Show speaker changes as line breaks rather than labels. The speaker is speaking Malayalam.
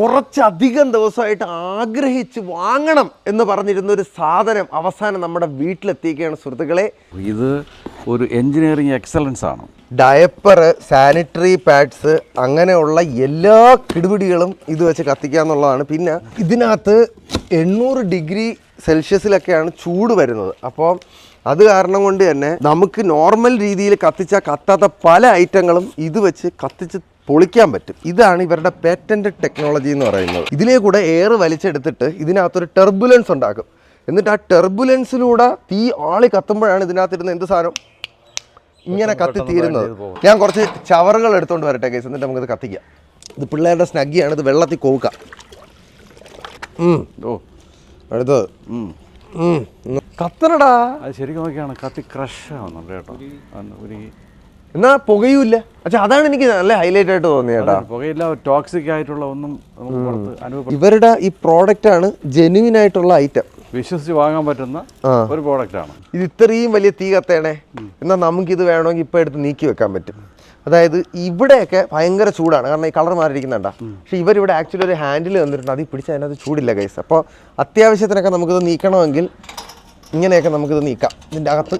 കുറച്ചധികം ദിവസമായിട്ട് ആഗ്രഹിച്ച് വാങ്ങണം എന്ന് പറഞ്ഞിരുന്ന ഒരു സാധനം അവസാനം നമ്മുടെ വീട്ടിലെത്തിക്കുകയാണ് സുഹൃത്തുക്കളെ.
ഇത് ഒരു എഞ്ചിനീയറിംഗ് എക്സലൻസ് ആണ്.
ഡയപ്പർ സാനിറ്ററി പാഡ്സ് അങ്ങനെയുള്ള എല്ലാ കിടുപിടികളും ഇത് വെച്ച് കത്തിക്കുക എന്നുള്ളതാണ്. പിന്നെ ഇതിനകത്ത് എണ്ണൂറ് ഡിഗ്രി സെൽഷ്യസിലൊക്കെയാണ് ചൂട് വരുന്നത്. അപ്പോൾ അത് കാരണം കൊണ്ട് തന്നെ നമുക്ക് നോർമൽ രീതിയിൽ കത്തിച്ചാൽ കത്താത്ത പല ഐറ്റങ്ങളും ഇത് വെച്ച് കത്തിച്ച് പൊളിക്കാൻ പറ്റും. ഇതാണ് ഇവരുടെ പേറ്റന്റ് ടെക്നോളജി എന്ന് പറയുന്നത്. ഇതിലേ കൂടെ എയർ വലിച്ചെടുത്തിട്ട് ഇതിനകത്തൊരു ടെർബുലൻസ് ഉണ്ടാക്കും. എന്നിട്ട് ആ ടെർബുലൻസിലൂടെ തീ ആളി കത്തുമ്പോഴാണ് ഇതിനകത്തിരുന്ന എന്ത് സാധനം? ഇങ്ങനെ കത്തി തീരുന്നത് ഞാൻ കുറച്ച് ചവറുകൾ എടുത്തുകൊണ്ട് വരട്ടെ കേസ് എന്നിട്ട് നമുക്കിത് കത്തിക്കാം. ഇത് പിള്ളേരുടെ സ്നഗ്ഗിയാണ്. ഇത് വെള്ളത്തിൽ കോവുക.
ഓ
അടുത്തത്. കത്തണടാ
അത് ശരിക്കും നോക്കിയാണ്. കത്തി ക്രഷ് ആവുന്നുണ്ട് കേട്ടോ. ഒരു
എന്നാ പുകയൂല്ല പക്ഷെ അതാണ് എനിക്ക് നല്ല ഹൈലൈറ്റ് ആയിട്ട് തോന്നിയേട്ടാ
പുകയില്ല ടോക്സിക് ആയിട്ടുള്ള ഒന്നും നമുക്ക് പുറത്ത് അനുഭവം
ഇവരുടെ ഈ പ്രോഡക്റ്റ് ആണ് ജെനുവിൻ ആയിട്ടുള്ള ഐറ്റം
വിശ്വസിച്ച് വാങ്ങാൻ പറ്റുന്ന ഒരു പ്രോഡക്റ്റ് ആണ്.
ഇത് ഇത്രയും വലിയ തീ കത്തേണേ. എന്നാൽ നമുക്കിത് വേണമെങ്കിൽ ഇപ്പോൾ എടുത്ത് നീക്കി വെക്കാൻ പറ്റും. അതായത് ഇവിടെയൊക്കെ ഭയങ്കര ചൂടാണ്. കാരണം ഈ കളർ മാറിയിരിക്കുന്നുണ്ട പക്ഷെ ഇവരിവിടെ ആക്ച്വലി ഒരു ഹാൻഡിൽ തന്നിട്ടുണ്ട്. അതിൽ പിടിച്ച് അതിനകത്ത് ചൂടില്ല കൈസ് അപ്പോൾ അത്യാവശ്യത്തിനൊക്കെ നമുക്കിത് നീക്കണമെങ്കിൽ ഇങ്ങനെയൊക്കെ നമുക്കിത് നീക്കാം. ഇതിന്റെ അകത്ത്